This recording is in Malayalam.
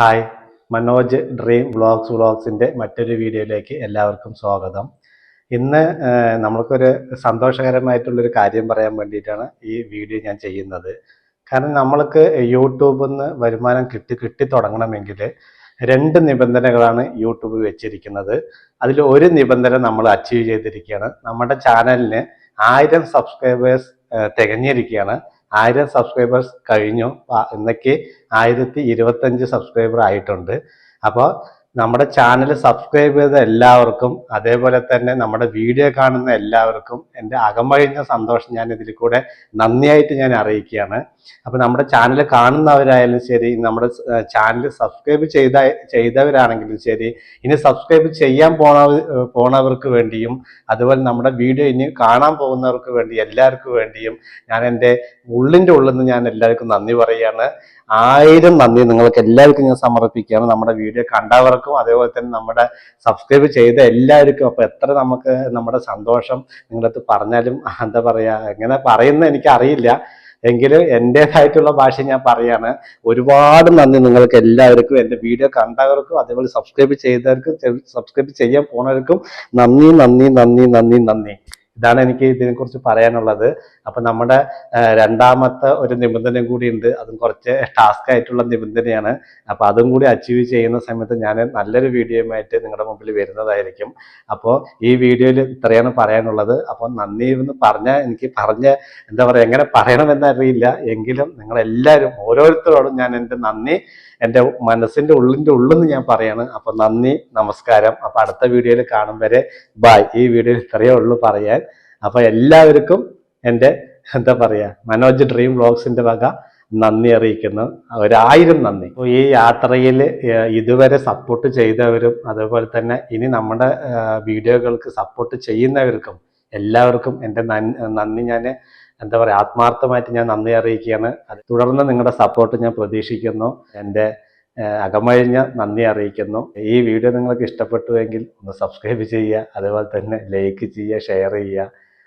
ഹായ് മനോജ് ഡ്രീം വ്ളോഗ്സ് വ്ളോഗ്സിന്റെ മറ്റൊരു വീഡിയോയിലേക്ക് എല്ലാവർക്കും സ്വാഗതം. ഇന്ന് നമ്മൾക്കൊരു സന്തോഷകരമായിട്ടുള്ളൊരു കാര്യം പറയാൻ വേണ്ടിയിട്ടാണ് ഈ വീഡിയോ ഞാൻ ചെയ്യുന്നത്. കാരണം നമ്മൾക്ക് യൂട്യൂബിൽ നിന്ന് വരുമാനം കിട്ടി കിട്ടി തുടങ്ങണമെങ്കിൽ രണ്ട് നിബന്ധനകളാണ് യൂട്യൂബ് വെച്ചിരിക്കുന്നത്. അതിൽ ഒരു നിബന്ധന നമ്മൾ അച്ചീവ് ചെയ്തിരിക്കുകയാണ്. നമ്മുടെ ചാനലിന് ആയിരം സബ്സ്ക്രൈബേഴ്സ് തികഞ്ഞിരിക്കുകയാണ്. ആയിരം സബ്സ്ക്രൈബേഴ്സ് കഴിഞ്ഞു. ഇന്നേക്ക് ആയിരത്തി ഇരുപത്തഞ്ച് സബ്സ്ക്രൈബർ ആയിട്ടുണ്ട്. അപ്പോൾ നമ്മുടെ ചാനൽ സബ്സ്ക്രൈബ് ചെയ്ത എല്ലാവർക്കും അതേപോലെ തന്നെ നമ്മുടെ വീഡിയോ കാണുന്ന എല്ലാവർക്കും എന്റെ അകമഴിഞ്ഞ സന്തോഷം ഞാൻ ഇതിൽ കൂടെ നന്ദിയായിട്ട് ഞാൻ അറിയിക്കുകയാണ്. അപ്പോൾ നമ്മുടെ ചാനൽ കാണുന്നവരായാലും ശരി നമ്മുടെ ചാനൽ സബ്സ്ക്രൈബ് ചെയ്ത ചെയ്തവരാണെങ്കിലും ശരി ഇനി സബ്സ്ക്രൈബ് ചെയ്യാൻ പോണ പോണവർക്ക് വേണ്ടിയും അതുപോലെ നമ്മുടെ വീഡിയോ ഇനി കാണാൻ പോകുന്നവർക്ക് വേണ്ടി എല്ലാവർക്കും വേണ്ടിയും ഞാൻ എന്റെ ഉള്ളിന്റെ ഉള്ളിൽ നിന്ന് ഞാൻ എല്ലാവർക്കും നന്ദി പറയുകയാണ് ആയിരം നന്ദി നിങ്ങൾക്ക് എല്ലാവർക്കും ഞാൻ സമർപ്പിക്കുകയാണ്. നമ്മുടെ വീഡിയോ കണ്ടവർക്കും അതേപോലെ തന്നെ നമ്മുടെ സബ്സ്ക്രൈബ് ചെയ്ത എല്ലാവർക്കും അപ്പൊ എത്ര നമുക്ക് നമ്മുടെ സന്തോഷം നിങ്ങളടുത്ത് പറഞ്ഞാലും എന്താ പറയാ എങ്ങനെ പറയുന്ന എനിക്ക് അറിയില്ല എങ്കിലും എന്റെതായിട്ടുള്ള ഭാഷ ഞാൻ പറയാണ്. ഒരുപാട് നന്ദി നിങ്ങൾക്ക് എല്ലാവർക്കും. എന്റെ വീഡിയോ കണ്ടവർക്കും അതേപോലെ സബ്സ്ക്രൈബ് ചെയ്തവർക്കും സബ്സ്ക്രൈബ് ചെയ്യാൻ പോണവർക്കും നന്ദി നന്ദി നന്ദി നന്ദി നന്ദി. ഇതാണ് എനിക്ക് ഇതിനെക്കുറിച്ച് പറയാനുള്ളത്. അപ്പൊ നമ്മുടെ രണ്ടാമത്തെ ഒരു നിബന്ധനയും കൂടി ഉണ്ട്. അതും കുറച്ച് ടാസ്ക് ആയിട്ടുള്ള നിബന്ധനയാണ്. അപ്പൊ അതും കൂടി അച്ചീവ് ചെയ്യുന്ന സമയത്ത് ഞാൻ നല്ലൊരു വീഡിയോയുമായിട്ട് നിങ്ങളുടെ മുമ്പിൽ വരുന്നതായിരിക്കും. അപ്പോൾ ഈ വീഡിയോയിൽ ഇത്രയാണ് പറയാനുള്ളത്. അപ്പോൾ നന്ദി എന്ന് പറഞ്ഞ എനിക്ക് പറഞ്ഞ എന്താ പറയുക എങ്ങനെ പറയണമെന്നറിയില്ല. എങ്കിലും നിങ്ങളെല്ലാവരും ഓരോരുത്തരോടും ഞാൻ എന്റെ നന്ദി എന്റെ മനസ്സിന്റെ ഉള്ളിന്റെ ഉള്ളെന്ന് ഞാൻ പറയാണ്. അപ്പോൾ നന്ദി നമസ്കാരം. അപ്പോൾ അടുത്ത വീഡിയോയിൽ കാണും വരെ. ബായ് ഈ വീഡിയോയിൽ ഇത്രയേ ഉള്ളൂ പറയാൻ. അപ്പോൾ എല്ലാവർക്കും എന്റെ എന്താ പറയാ മനോജ് ഡ്രീം വ്ളോഗ്സിന്റെ വക നന്ദി അറിയിക്കുന്നു. ഒരായിരം നന്ദി. ഈ യാത്രയിൽ ഇതുവരെ സപ്പോർട്ട് ചെയ്തവരും അതുപോലെ തന്നെ ഇനി നമ്മുടെ വീഡിയോകൾക്ക് സപ്പോർട്ട് ചെയ്യുന്നവർക്കും എല്ലാവർക്കും എന്റെ നന്ദി ഞാൻ എന്താ പറയുക ആത്മാർത്ഥമായിട്ട് ഞാൻ നന്ദി അറിയിക്കുകയാണ്. തുടർന്ന് നിങ്ങളുടെ സപ്പോർട്ട് ഞാൻ പ്രതീക്ഷിക്കുന്നു. എന്റെ അകമഴിഞ്ഞ നന്ദി അറിയിക്കുന്നു. ഈ വീഡിയോ നിങ്ങൾക്ക് ഇഷ്ടപ്പെട്ടുവെങ്കിൽ ഒന്ന് സബ്സ്ക്രൈബ് ചെയ്യുക അതുപോലെ തന്നെ ലൈക്ക് ചെയ്യുക ഷെയർ ചെയ്യുക.